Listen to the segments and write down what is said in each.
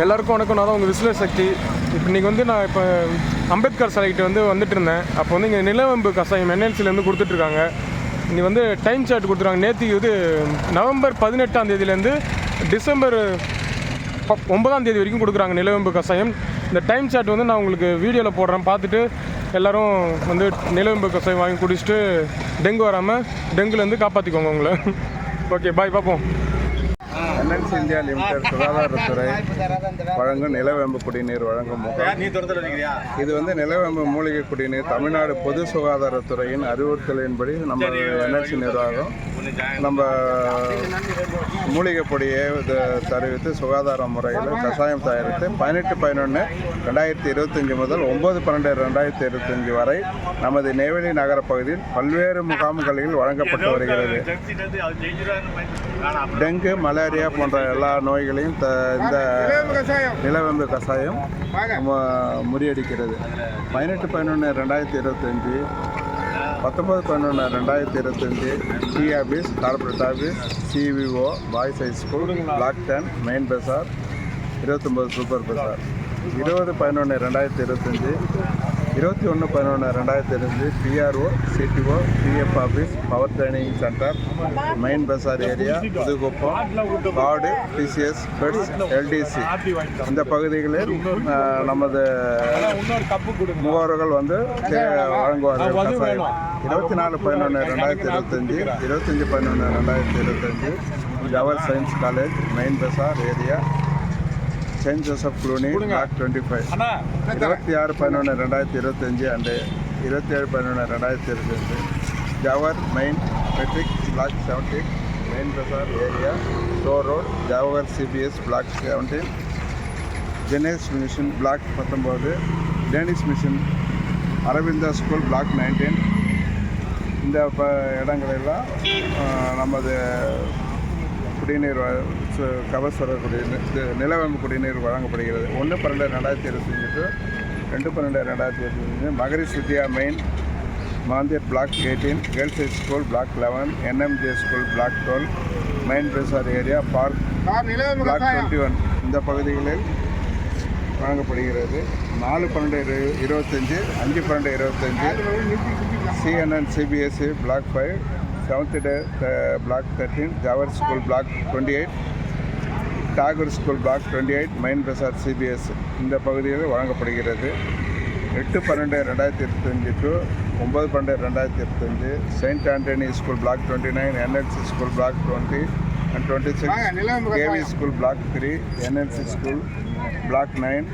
எல்லாருக்கும் வணக்கம். நான் தான் உங்கள் விசில சக்தி. இப்போ இன்றைக்கி வந்து நான் இப்போ அம்பேத்கர் சிலைக்கிட்ட வந்து வந்துட்டு இருந்தேன். அப்போ வந்து இங்கே நிலவம்பு கசாயம் என்எல்சிலேருந்து கொடுத்துட்ருக்காங்க இங்கே வந்து டைம் சார்ட் கொடுத்துருக்காங்க. நேற்றுக்கு இது நவம்பர் பதினெட்டாம் தேதியிலேருந்து டிசம்பர் ஒன்பதாம் தேதி வரைக்கும் கொடுக்குறாங்க நிலவம்பு கஷாயம் இந்த டைம் சார்ட் வந்து நான் உங்களுக்கு வீடியோவில் போடுறேன். பார்த்துட்டு எல்லோரும் வந்து நிலவம்பு கஷாயம் வாங்கி குடிச்சிட்டு டெங்கு வராமல் டெங்குலேருந்து காப்பாற்றிக்கோங்க உங்களை. ஓகே பாய் பார்ப்போம் என்எல்சி இந்தியா லிமிடெட் சுகாதாரத்துறை வழங்கும் நிலவேம்பு குடிநீர் வழங்கும் முகாம். இது வந்து நிலவேம்பு மூலிகை குடிநீர். தமிழ்நாடு பொது சுகாதாரத்துறையின் அறிவுறுத்தலின்படி நம்ம என்எல்சி நிர்வாகம் நம்ம மூலிகை பொடியை தருவித்து சுகாதார முறையில் கஷாயம் தயாரித்து பதினெட்டு பதினொன்று ரெண்டாயிரத்தி இருபத்தஞ்சி முதல் ஒம்பது பன்னெண்டு ரெண்டாயிரத்தி இருபத்தஞ்சி வரை நமது நெய்வேலி நகர பகுதியில் பல்வேறு முகாம்களில் வழங்கப்பட்டு வருகிறது. டெங்கு மலேரியா போன்ற எல்லா நோய்களையும் த இந்த நிலவேம்பு கஷாயம் முறியடிக்கிறது. பதினெட்டு பதினொன்று ரெண்டாயிரத்தி இருபத்தஞ்சி பத்தொம்பது பதினொன்று ரெண்டாயிரத்தி இருபத்தஞ்சி D office corporate office CVO boys high school block ten main bazaar இருபத்தொம்பது சூப்பர் பஸார் இருபது பதினொன்று ரெண்டாயிரத்தி இருபத்தஞ்சி இருபத்தி ஒன்று பதினொன்று ரெண்டாயிரத்தி இருபது PRO CDO PF office power training centre main bazaar area Pudukuppam காடு டிசிஎஸ் பெட்ஸ் எல்டிசி இந்த பகுதிகளில் நமது முகவர்கள் வந்து வழங்குவார்கள் இருபத்தி நாலு பதினொன்று ரெண்டாயிரத்தி இருபத்தஞ்சி இருபத்தஞ்சி பதினொன்று ரெண்டாயிரத்தி இருபத்தஞ்சி Jawahar science college main bazaar area saint Joseph Cluny block twenty five இருபத்தி ஆறு பதினொன்று ரெண்டாயிரத்தி இருபத்தஞ்சி அண்டு இருபத்தி ஏழு பதினொன்று ரெண்டாயிரத்தி இருபத்தஞ்சி. Jawahar main matric block seventeen main bazaar area to road Jawahar CBS block seventeen Danish mission block பத்தொம்போது. Danish mission Aravinda school block nineteen இந்த ப இடங்களெல்லாம் நமது குடிநீர் கபசுர குடிநீர் இது நிலவேம்பு குடிநீர் வழங்கப்படுகிறது. ஒன்று பன்னெண்டு ரெண்டாயிரத்தி இருபத்தஞ்சி டு ரெண்டு பன்னெண்டு ரெண்டாயிரத்தி இருபத்தஞ்சி Maharishi Vidya main Mandir block eighteen girls high school block eleven NMJ school block twelve main bazaar area park block twenty one. இந்த பகுதிகளில் வழங்கப்படுகிறது. நாலு பன்னெண்டு இரு இருபத்தஞ்சி அஞ்சு பன்னெண்டு இருபத்தஞ்சி CNN CBSC block five seventh day block thirteen Jawahar school block twenty eight Tagore school block twenty eight main bazaar CBS இந்த பகுதியில் வழங்கப்படுகிறது. எட்டு பன்னெண்டு ரெண்டாயிரத்தி இருபத்தஞ்சி டு ஒம்பது பன்னெண்டு ரெண்டாயிரத்தி இருபத்தஞ்சி saint Antony school block twenty nine NLC school block twenty and twenty six KV school block three NLC school block nine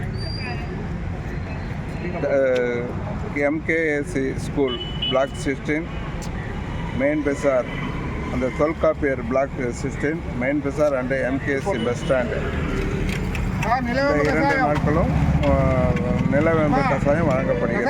MKAC school block sixteen main bazaar அந்த Tolkappiyar block sixteen main bazaar and MKSC bus stand இரண்டு நாட்களும் நிலவேம்பு கஷாயம் வழங்கப்படுகிறது.